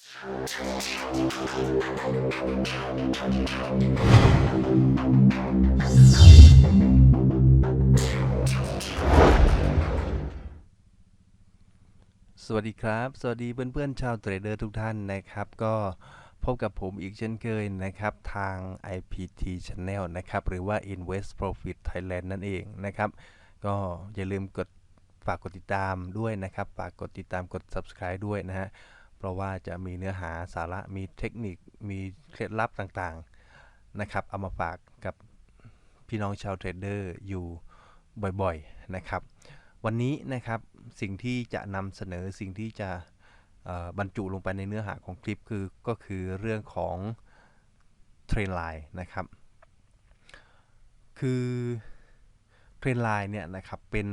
สวัสดีครับ สวัสดีเพื่อนๆชาวเทรดเดอร์ทุกท่านนะครับ ก็พบกับผมอีกเช่นเคยนะครับ ทาง IPT Channel นะครับ หรือว่า Invest Profit Thailand นั่นเองนะครับ ก็อย่าลืมกดฝากกดติดตามด้วยนะครับ ฝากกดติดตามกด Subscribe ด้วยนะฮะ เพราะว่าจะมีเนื้อหาสาระมีเทคนิคมีเคล็ดลับต่างๆนะครับ เอามาฝากกับพี่น้องชาวเทรดเดอร์อยู่บ่อยๆนะครับ วันนี้นะครับสิ่งที่จะนำเสนอสิ่งที่จะบรรจุลงไปในเนื้อหาของคลิปคือก็คือเรื่องของเทรนไลน์นะครับ คือเทรนไลน์เนี่ยนะครับเป็น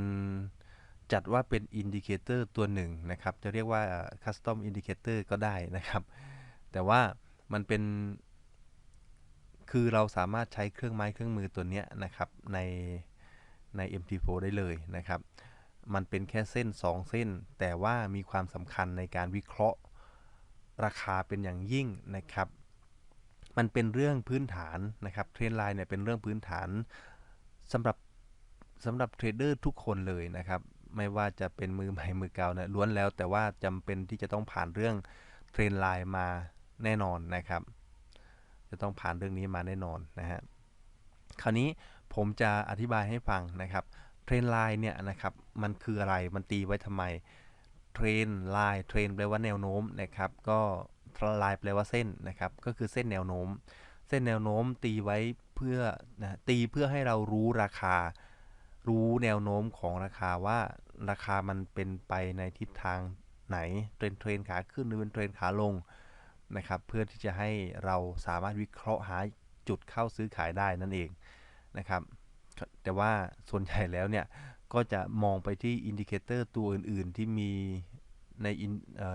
จัดว่าเป็นอินดิเคเตอร์ตัวหนึ่งนะครับ จะเรียกว่าคัสตอมอินดิเคเตอร์ก็ได้นะครับ แต่ว่ามันเป็น คือเราสามารถใช้เครื่องไม้เครื่องมือตัวนี้นะครับในใน MT4 ได้เลยนะครับ มันเป็นแค่เส้น 2 เส้น แต่ว่ามีความสำคัญในการวิเคราะห์ราคาเป็นอย่างยิ่งนะครับ มันเป็นเรื่องพื้นฐานนะครับเทรนไลน์เนี่ยเป็นเรื่องพื้นฐานสำหรับสำหรับเทรดเดอร์ทุกคนเลยนะครับ ไม่ว่าจะเป็นมือใหม่มือเก่านะล้วนแล้วแต่ว่าจำเป็นที่จะต้องผ่านเรื่องเทรนไลน์มาแน่นอนนะครับ จะต้องผ่านเรื่องนี้มาแน่นอนนะฮะคราวนี้ผมจะอธิบายให้ฟังนะครับเทรนไลน์เนี่ยนะครับมันคืออะไรมันตีไว้ทำไมเทรนไลน์เทรนแปลว่าแนวโน้มนะครับ ก็ไลน์แปลว่าเส้นนะครับ ก็คือเส้นแนวโน้ม เส้นแนวโน้มตีไว้เพื่อนะตีเพื่อให้เรารู้ราคา รู้แนวโน้มของราคาว่า ราคามันเป็นไปในทิศทางไหนเทรนเทรนขาขึ้นหรือเป็นเทรนขาลงนะครับเพื่อที่จะให้เราสามารถวิเคราะห์หาจุดเข้าซื้อขายได้นั่นเองนะครับแต่ว่าส่วนใหญ่แล้วเนี่ยก็จะมองไปที่อินดิเคเตอร์ตัวอื่น ๆ ที่มีในอิน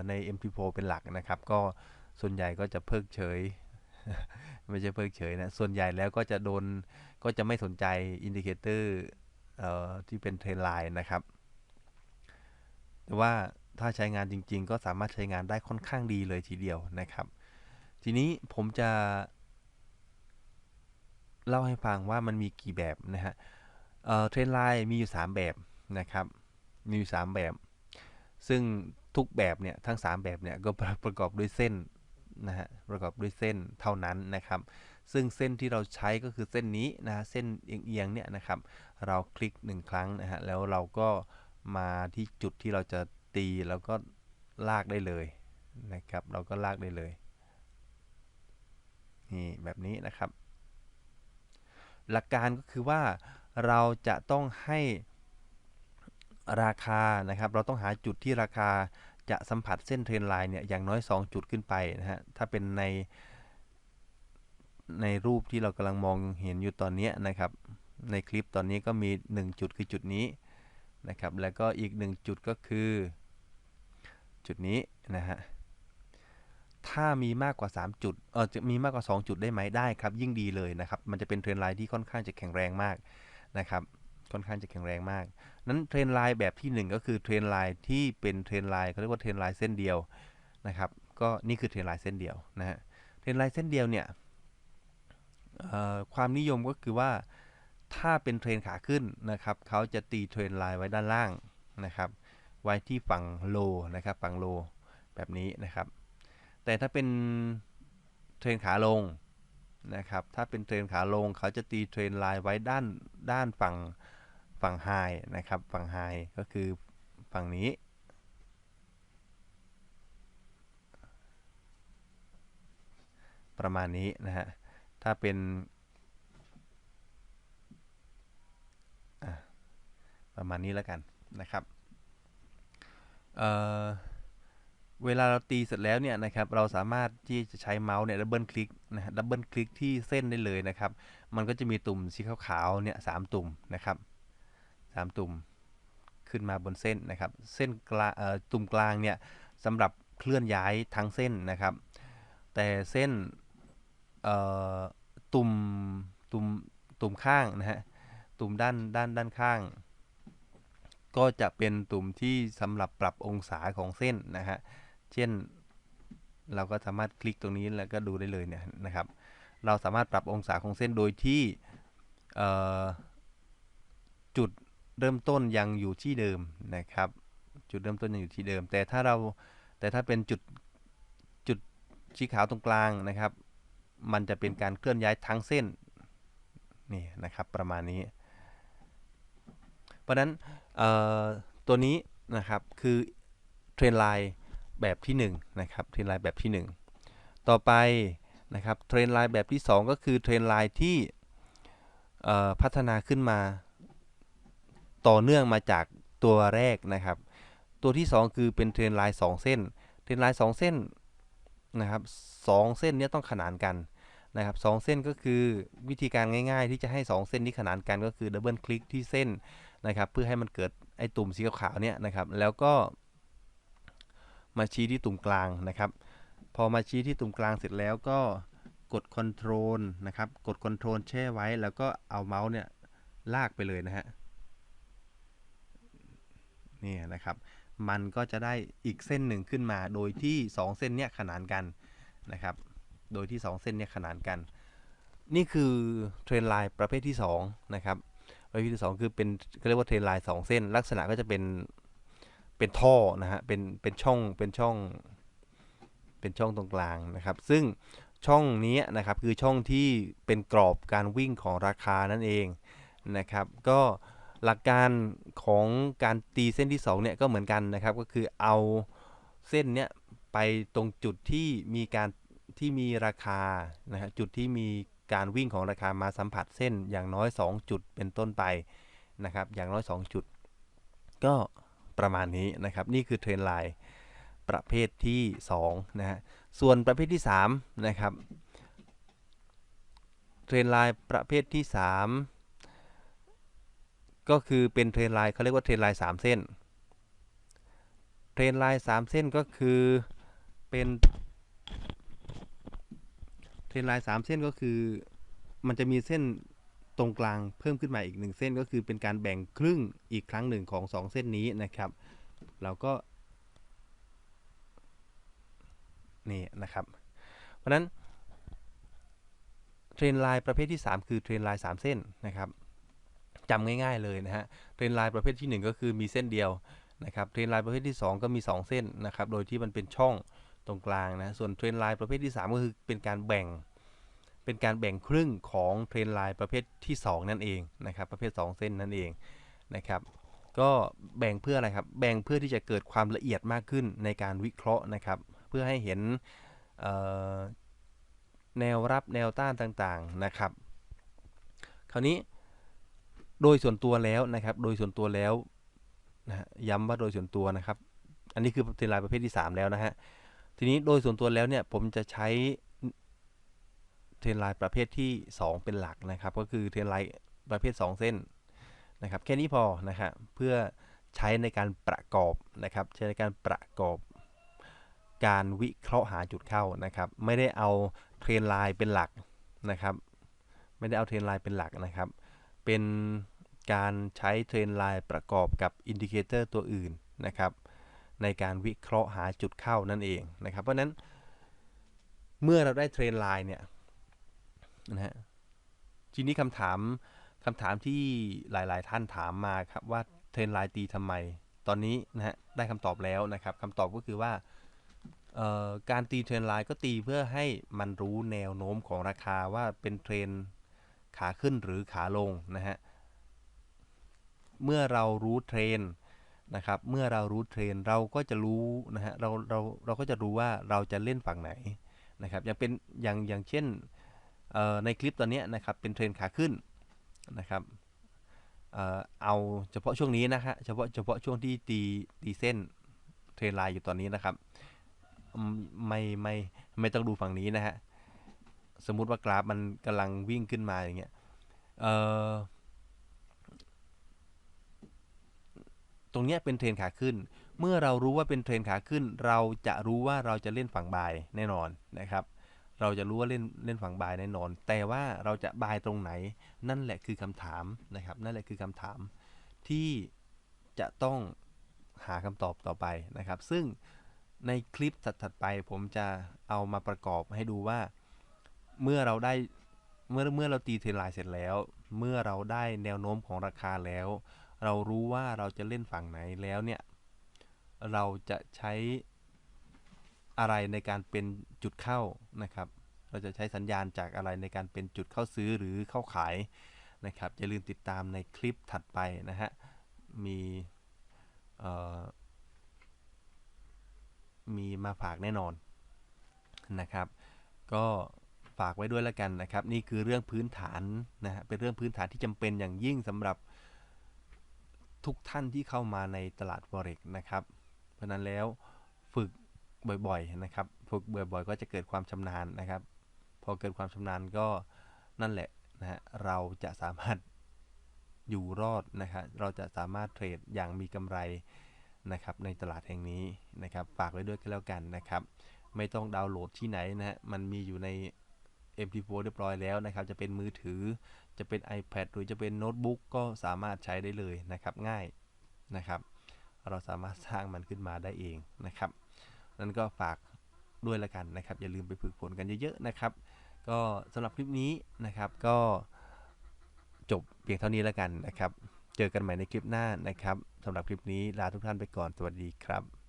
ใน MT4 เป็นหลักนะครับ ก็ส่วนใหญ่ก็จะเพิกเฉย ไม่ใช่เพิกเฉยนะ ส่วนใหญ่แล้วก็จะโดนก็จะไม่สนใจอินดิเคเตอร์ที่เป็นเทรนไลน์นะครับ แต่ว่าถ้าใช้งานจริง ๆ ก็สามารถใช้งานได้ค่อนข้างดีเลยทีเดียวนะครับ ทีนี้ผมจะ เล่าให้ฟังว่ามันมีกี่แบบนะฮะเทรนไลน์มีอยู่ 3 แบบนะครับ มีอยู่ 3 แบบ ซึ่งทุกแบบเนี่ยทั้ง 3 แบบเนี่ยก็ประกอบด้วยเส้นนะฮะประกอบด้วยเส้นเท่านั้นนะครับ ซึ่งเส้นที่เราใช้ก็คือเส้นนี้นะเส้นเอียงๆเนี่ยนะครับ เราคลิก 1 ครั้งนะฮะแล้วเราก็ มาที่จุดที่เราจะตีแล้วก็ลากได้เลยนะครับ เราก็ลากได้เลยนี่แบบนี้นะครับ หลักการก็คือว่าเราจะต้องให้ราคานะครับ เราต้องหาจุดที่ราคาจะสัมผัสเส้นเทรนไลน์เนี่ยอย่างน้อย 2 จุดขึ้นไปนะฮะถ้าเป็นในในรูปที่เรากำลังมองเห็นอยู่ตอนนี้นะครับ ในคลิปตอนนี้ก็มี 1 จุดคือจุดนี้ นะครับ แล้วก็อีก1จุดก็คือ จุดนี้นะฮะ ถ้ามีมากกว่า 3 จุด เออจะมีมากกว่า 2 จุดได้ไหมได้ครับ ยิ่งดีเลยนะครับ มันจะเป็นเทรนไลน์ที่ค่อนข้างจะแข็งแรงมากนะครับ ค่อนข้างจะแข็งแรงมาก นั้นเทรนไลน์แบบที่ 1 ก็คือเทรนไลน์ที่เป็นเทรนไลน์เขาเรียกว่าเทรนไลน์เส้นเดียวนะครับ ก็นี่คือเทรนไลน์เส้นเดียวนะฮะ เทรนไลน์เส้นเดียวเนี่ยความนิยมก็คือว่า ถ้าเป็นเทรนขาขึ้นนะครับเขาจะตีเทรนไลน์ไว้ด้านล่างนะครับ ไว้ที่ฝั่งโลนะครับฝั่งโลแบบนี้นะครับ แต่ถ้าเป็นเทรนขาลงนะครับถ้าเป็นเทรนขาลงเขาจะตีเทรนไลน์ไว้ด้านด้านฝั่งฝั่งไฮนะครับฝั่งไฮก็คือฝั่งนี้ประมาณนี้นะฮะ ถ้าเป็น ประมาณนี้แล้วกันนะครับเเวลาเราตีเสร็จแล้วเนี่ยนะครับเราสามารถที่จะใช้เมาส์เนี่ยดับเบิลคลิกนะฮะดับเบิลคลิกที่เส้นได้เลยนะครับ มันก็จะมีตุ่มสีขาวๆเนี่ยสามตุ่มนะครับสามตุ่มขึ้นมาบนเส้นนะครับ เส้นกลางตุ่มกลางเนี่ยสำหรับเคลื่อนย้ายทั้งเส้นนะครับ แต่เส้นตุ่มตุ่มตุ่มข้างนะฮะตุ่มด้านด้านด้านข้าง ก็จะเป็นตุ่มที่สำหรับปรับองศาของเส้นนะฮะ เช่นเราก็สามารถคลิกตรงนี้แล้วก็ดูได้เลยเนี่ยนะครับ เราสามารถปรับองศาของเส้นโดยที่จุดเริ่มต้นยังอยู่ที่เดิมนะครับ จุดเริ่มต้นยังอยู่ที่เดิม แต่ถ้าเราแต่ถ้าเป็นจุดจุดชี้ขาวตรงกลางนะครับ มันจะเป็นการเคลื่อนย้ายทั้งเส้นนี่นะครับประมาณนี้ เพราะฉะนั้นตัวนี้นะครับคือเทรนไลน์แบบที่1นะครับเทรนไลน์แบบที่ 1 ต่อไปนะครับเทรนไลน์แบบที่ 2 ก็คือเทรนไลน์ที่พัฒนาขึ้นมาต่อเนื่องมาจากตัวแรกนะครับ ตัวที่ 2 คือเป็นเทรนไลน์2เส้น เทรนไลน์2เส้นนะครับสเส้นนี้ต้องขนานกันนะครับสเส้นก็คือวิธีการง่าย ๆ ที่จะให้ 2 เส้นนี้ขนานกันก็คือดับเบิลคลิกที่เส้น นะครับ เพื่อให้มันเกิดไอ้ตุ่มสีขาวเนี่ยนะครับ แล้วก็มาชี้ที่ตุ่มกลางนะครับ พอมาชี้ที่ตุ่มกลางเสร็จแล้วก็กด Ctrl นะครับ กด Ctrl แช่ไว้แล้วก็เอาเมาส์เนี่ยลากไปเลยนะฮะนี่นะครับ มันก็จะได้อีกเส้นหนึ่งขึ้นมา โดยที่ 2 เส้นเนี้ยขนานกันนะครับ โดยที่ 2 เส้นเนี้ยขนานกัน นี่คือเทรนไลน์ประเภทที่2นะครับ ประเภทที่ 2 คือเป็นเขาเรียกว่าเทรนไลน์2เส้น ลักษณะก็จะเป็นเป็นท่อนะฮะเป็นเป็นช่องเป็นช่อง เป็นช่องตรงกลางนะครับ ซึ่งช่องนี้นะครับคือช่องที่เป็นกรอบการวิ่งของราคานั่นเองนะครับ ก็หลักการของการตีเส้นที่2เนี่ยก็เหมือนกันนะครับ ก็คือเอาเส้นเนี้ยไปตรงจุดที่มีการที่มีราคานะฮะจุดที่มี การวิ่งของราคามาสัมผัสเส้นอย่างน้อย 2 จุดเป็นต้นไปนะครับ อย่างน้อย 2 จุด ก็ประมาณนี้นะครับ นี่คือเทรนไลน์ประเภทที่2นะฮะ ส่วนประเภทที่3นะครับเทรนไลน์ประเภทที่ 3 ก็คือเป็นเทรนไลน์เขาเรียกว่าเทรนไลน์3เส้น เทรนไลน์3เส้นก็คือเป็น ทรนไลน์3เส้นก็คือ มันจะมีเส้นตรงกลางเพิ่มขึ้นมาอีก1เส้นก็คือเป็นการแบ่งครึ่งอีกครั้งหนึ่งของ2เส้นนี้นะครับ เราก็ นี่นะครับ เพราะนั้นเทรนไลน์ประเภทที่ 3 คือเทรนไลน์3เส้นนะครับจำง่ายๆเลยนะฮะเทรนไลน์ประเภทที่ 1 ก็คือมีเส้นเดียวนะครับเทรนไลน์ประเภทที่ 2 ก็มี 2 เส้นนะครับโดยที่มันเป็นช่อง ตรงกลางนะ ส่วนเทรนไลน์ประเภทที่ 3 ก็คือเป็นการแบ่ง เป็นการแบ่งครึ่งของเทรนไลน์ประเภทที่ 2 นั่นเองนะครับ ประเภท 2 เส้นนั่นเองนะครับ ก็แบ่งเพื่ออะไรครับ แบ่งเพื่อที่จะเกิดความละเอียดมากขึ้นในการวิเคราะห์นะครับ เพื่อให้เห็นแนวรับแนวต้านต่างๆนะครับ คราวนี้โดยส่วนตัวแล้วนะครับ โดยส่วนตัวแล้วนะย้ำว่าโดยส่วนตัวนะครับ อันนี้คือเทรนไลน์ประเภทที่ 3 แล้วนะฮะ ทีนี้โดยส่วนตัวแล้วเนี่ยผมจะใช้เทรนไลน์ประเภทที่ 2 เป็นหลักนะครับ ก็คือเทรนไลน์ประเภท 2 เส้นนะครับ แค่นี้พอนะครับเพื่อใช้ในการประกอบนะครับ ใช้ในการประกอบการวิเคราะห์หาจุดเข้านะครับ ไม่ได้เอาเทรนไลน์เป็นหลักนะครับ ไม่ได้เอาเทรนไลน์เป็นหลักนะครับ เป็นการใช้เทรนไลน์ประกอบกับอินดิเคเตอร์ตัวอื่นนะครับ ในการวิเคราะห์หาจุดเข้านั่นเองนะครับเพราะนั้น เมื่อเราได้เทรนไลน์เนี่ยนะฮะทีนี้คำถามคำถามที่หลาย ๆ ท่านถามมาครับว่าเทรนไลน์ตีทำไม ตอนนี้นะฮะได้คำตอบแล้วนะครับคำตอบก็คือว่าการตีเทรนไลน์ก็ตีเพื่อให้มันรู้แนวโน้มของราคาว่าเป็นเทรนขาขึ้นหรือขาลงนะฮะ เมื่อเรารู้เทรน นะครับ เมื่อเรารู้เทรนเราก็จะรู้นะฮะเราเราเราก็จะรู้ว่าเราจะเล่นฝั่งไหนนะครับอย่างเป็นอย่างอย่างเช่นในคลิปตอนนี้นะครับเป็นเทรนขาขึ้นนะครับเอาเฉพาะช่วงนี้นะฮะเฉพาะเฉพาะช่วงที่ตีตีเส้นเทรนไลน์อยู่ตอนนี้นะครับไม่ไม่ไม่ต้องดูฝั่งนี้นะฮะสมมุติว่ากราฟมันกำลังวิ่งขึ้นมาอย่างเงี้ยเอ่อ ตรงนี้เป็นเทรนขาขึ้น เมื่อเรารู้ว่าเป็นเทรนขาขึ้น เราจะรู้ว่าเราจะเล่นฝั่งบายแน่นอนนะครับ เราจะรู้ว่าเล่นเล่นฝั่งบายแน่นอน แต่ว่าเราจะบายตรงไหน นั่นแหละคือคำถามนะครับ นั่นแหละคือคำถามที่จะต้องหาคำตอบต่อไปนะครับ ซึ่งในคลิปถัดๆไป ผมจะเอามาประกอบให้ดูว่า เมื่อเราได้เมื่อเมื่อเราตีเทรนไลน์เสร็จแล้ว เมื่อเราได้แนวโน้มของราคาแล้ว เรารู้ว่าเราจะเล่นฝั่งไหนแล้วเนี่ย เราจะใช้อะไรในการเป็นจุดเข้านะครับ เราจะใช้สัญญาณจากอะไรในการเป็นจุดเข้าซื้อหรือเข้าขายนะครับ อย่าลืมติดตามในคลิปถัดไปนะฮะ มีเอ่อมีมาฝากแน่นอนนะครับ ก็ฝากไว้ด้วยแล้วกันนะครับ นี่คือเรื่องพื้นฐานนะฮะ เป็นเรื่องพื้นฐานที่จำเป็นอย่างยิ่งสำหรับ ทุกท่านที่เข้ามาในตลาด Forex นะครับ เพราะนั้นแล้วฝึกบ่อยๆนะครับ ฝึกบ่อยๆ ก็จะเกิดความชำนาญนะครับ พอเกิดความชำนาญก็นั่นแหละนะฮะเราจะสามารถอยู่รอดนะครับเราจะสามารถเทรดอย่างมีกำไรนะครับในตลาดแห่งนี้นะครับ ฝากไว้ด้วยกันแล้วกันนะครับ ไม่ต้องดาวน์โหลดที่ไหนนะฮะมันมีอยู่ใน MP4 เรียบร้อยแล้วนะครับ จะเป็นมือถือ จะเป็น iPad หรือจะเป็นโน้ตบุ๊กก็สามารถใช้ได้เลยนะครับง่ายนะครับ เราสามารถสร้างมันขึ้นมาได้เองนะครับ นั้นก็ฝากด้วยละกันนะครับ อย่าลืมไปฝึกฝนกันเยอะๆนะครับ ก็สำหรับคลิปนี้นะครับก็จบเพียงเท่านี้แล้วกันนะครับ เจอกันใหม่ในคลิปหน้านะครับสำหรับคลิปนี้ลาทุกท่านไปก่อนสวัสดีครับ